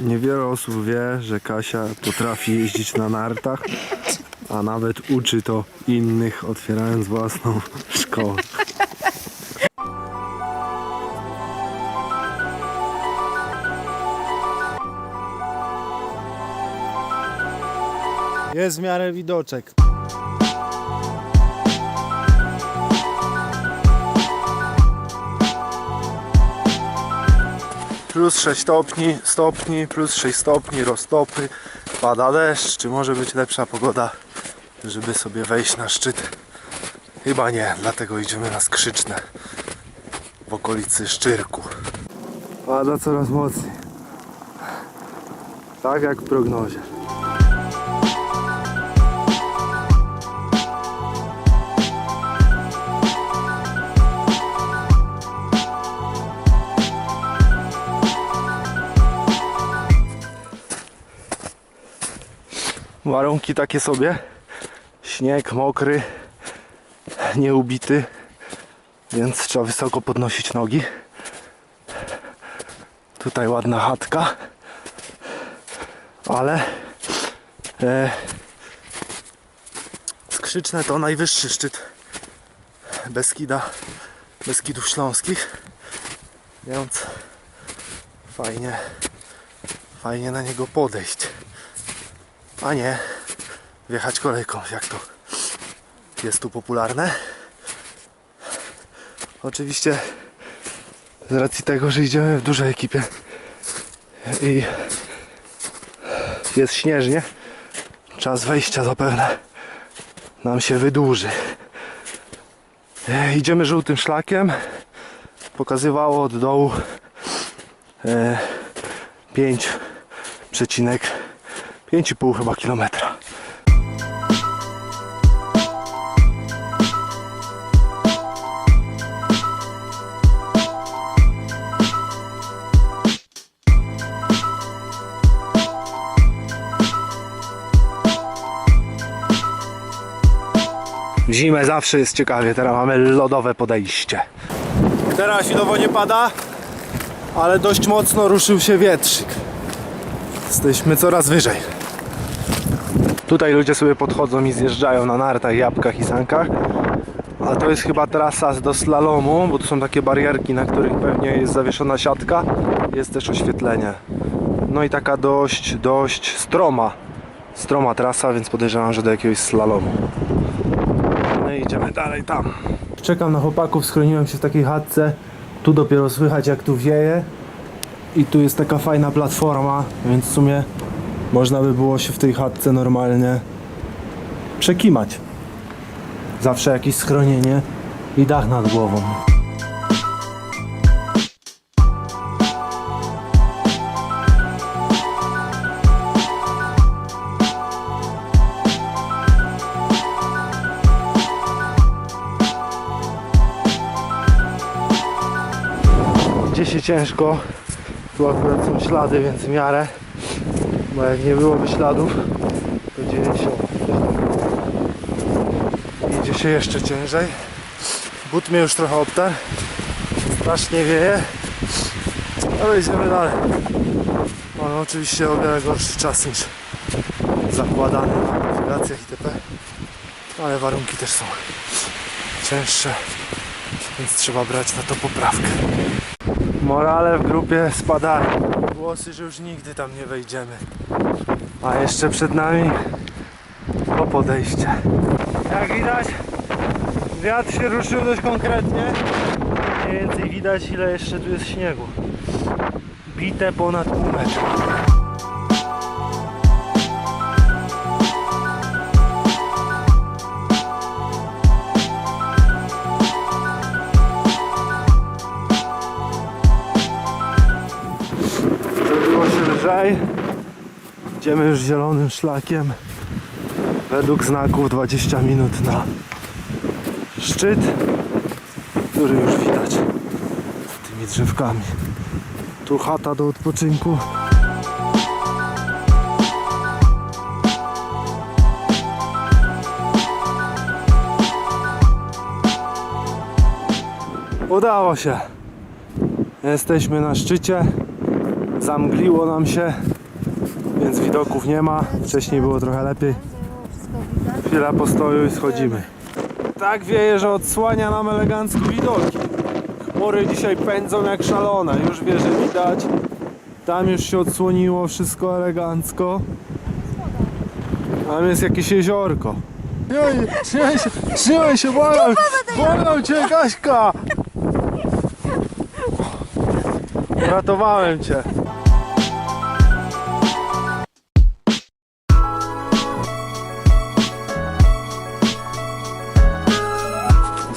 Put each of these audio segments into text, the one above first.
Niewiele osób wie, że Kasia potrafi jeździć na nartach, a nawet uczy to innych, otwierając własną szkołę. Jest w miarę widoczek. Plus 6 stopni, stopni, plus 6 stopni, roztopy, pada deszcz. Czy może być lepsza pogoda, żeby sobie wejść na szczyt? Chyba nie, dlatego idziemy na skrzyczne w okolicy Szczyrku. Pada coraz mocniej. Tak jak w prognozie. Warunki takie sobie. Śnieg mokry, nieubity, więc trzeba wysoko podnosić nogi. Tutaj ładna chatka, ale e, skrzyczne to najwyższy szczyt Beskida, Beskidów Śląskich, więc fajnie, fajnie na niego podejść a nie wjechać kolejką, jak to jest tu popularne. Oczywiście z racji tego, że idziemy w dużej ekipie i jest śnieżnie, czas wejścia zapewne nam się wydłuży. E, Idziemy żółtym szlakiem. Pokazywało od dołu e, 5,5 5,5 chyba kilometra. W zimę zawsze jest ciekawie, teraz mamy lodowe podejście. Teraz chwilowo nie pada, ale dość mocno ruszył się wietrzyk. Jesteśmy coraz wyżej. Tutaj ludzie sobie podchodzą i zjeżdżają na nartach, jabłkach i sankach. A to jest chyba trasa do slalomu, bo tu są takie barierki, na których pewnie jest zawieszona siatka. Jest też oświetlenie. No i taka dość, dość stroma. Stroma trasa, więc podejrzewam, że do jakiegoś slalomu. No i idziemy dalej tam. Czekam na chłopaków, schroniłem się w takiej chatce. Tu dopiero słychać jak tu wieje. I tu jest taka fajna platforma, więc w sumie można by było się w tej chatce normalnie przekimać. Zawsze jakieś schronienie i dach nad głową. Idzie się ciężko. Tu akurat są ślady, więc w miarę. Bo jak nie byłoby śladów, to 90. Idzie się jeszcze ciężej. But mnie już trochę obtarł. Strasznie wieje. Ale idziemy dalej. Mamy oczywiście o wiele gorszy czas niż zakładany w aplikacjach itp. Ale warunki też są cięższe, więc trzeba brać na to poprawkę. Morale w grupie spadają. Głosy, że już nigdy tam nie wejdziemy. A jeszcze przed nami to podejście. Jak widać, wiatr się ruszył dość konkretnie. Mniej więcej widać ile jeszcze tu jest śniegu. Bite ponad pół metra. Lżej. Idziemy już zielonym szlakiem. Według znaków 20 minut na szczyt, który już widać tymi drzewkami. Tu chata do odpoczynku. Udało się. Jesteśmy na szczycie. Zamgliło nam się, więc widoków nie ma. Wcześniej było trochę lepiej. Chwila postoju i schodzimy. Tak wieje, że odsłania nam eleganckie widoki. Chmury dzisiaj pędzą jak szalone. Już wieże widać. Tam już się odsłoniło wszystko elegancko. Tam jest jakieś jeziorko. Trzymaj, trzymaj się, trzymaj się, błagam, błagam cię, Kaśka! Ratowałem cię.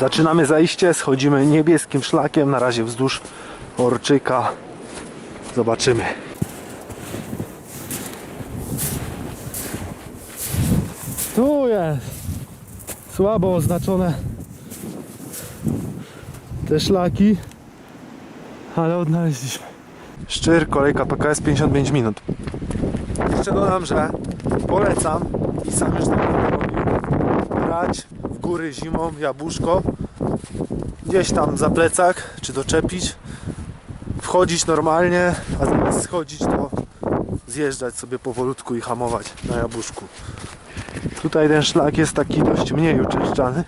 Zaczynamy zajście, schodzimy niebieskim szlakiem, na razie wzdłuż Orczyka. Zobaczymy. Tu jest słabo oznaczone te szlaki, ale odnaleźliśmy. Szczyr, kolejka PKS 55 minut. Jeszcze dodam, że polecam i sam już tak robił brać w góry zimą jabłuszko gdzieś tam za plecak, czy doczepić wchodzić normalnie, a zamiast schodzić to zjeżdżać sobie powolutku i hamować na jabłuszku. Tutaj ten szlak jest taki dość mniej uczęszczany,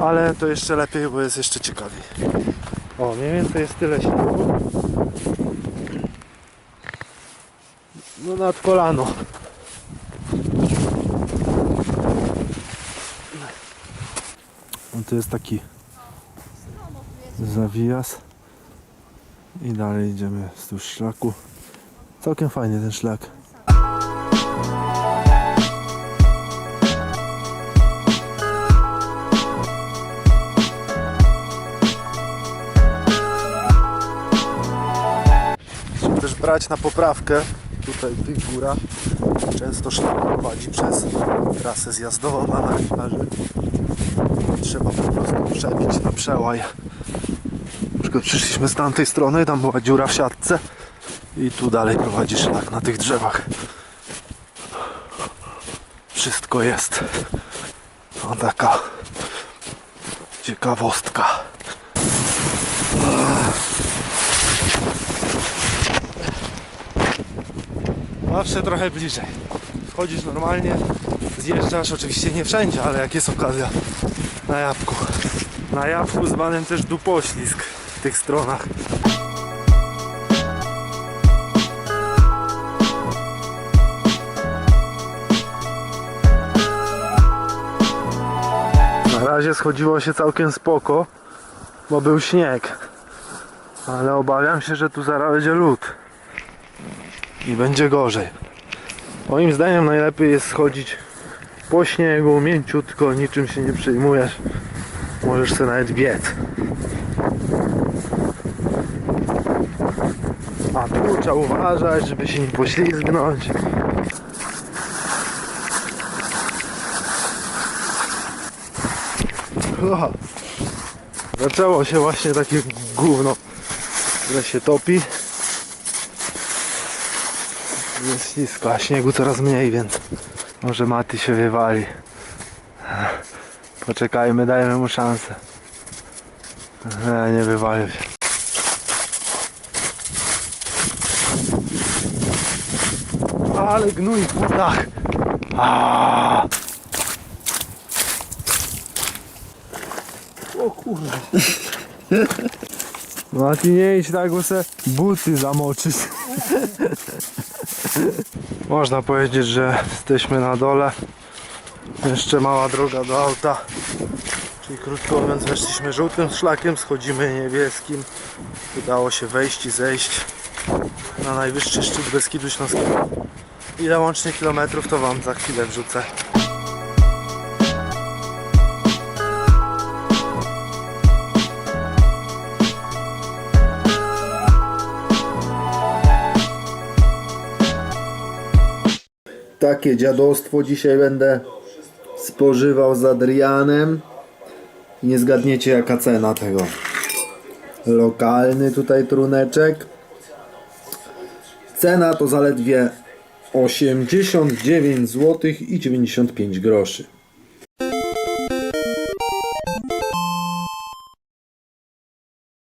ale to jeszcze lepiej, bo jest jeszcze ciekawiej. O, mniej więcej jest tyle śniegu. No nad kolano. No to jest taki zawijas i dalej idziemy wzdłuż szlaku. Całkiem fajny ten szlak. Trzeba też brać na poprawkę tutaj górach. Często szlak prowadzi przez trasę zjazdową dla narciarzy. Trzeba po prostu przebić na przełaj. Przyszliśmy z tamtej strony, tam była dziura w siatce i tu dalej prowadzi szlak na tych drzewach. Wszystko jest. No taka ciekawostka. Zawsze trochę bliżej. Wchodzisz normalnie, zjeżdżasz oczywiście nie wszędzie, ale jak jest okazja na jabłku. Na jabłku zwanym też dupoślizg tych stronach. Na razie schodziło się całkiem spoko, bo był śnieg. Ale obawiam się, że tu zaraz będzie lód. I będzie gorzej. Moim zdaniem najlepiej jest schodzić po śniegu, mięciutko, niczym się nie przejmujesz. Możesz sobie nawet biec. Tu trzeba uważać, żeby się nie poślizgnąć. O, Zaczęło się właśnie takie gówno, które się topi. Jest ślisko, a śniegu coraz mniej, więc może Maty się wywali. Poczekajmy, dajmy mu szansę. Nie, nie wywalił się. Ale gnój w butach. Aaaa. O kurde. Mati nie idź tak, bo se buty zamoczysz. Można powiedzieć, że jesteśmy na dole. Jeszcze mała droga do auta. Czyli krótko mówiąc, weszliśmy żółtym szlakiem, schodzimy niebieskim. Udało się wejść i zejść na najwyższy szczyt Beskidu Śląskiego. Ile łącznie kilometrów to Wam za chwilę wrzucę. Takie dziadostwo dzisiaj będę spożywał z Adrianem. Nie zgadniecie jaka cena tego. Lokalny tutaj truneczek. Cena to zaledwie 89 zł i 95 groszy.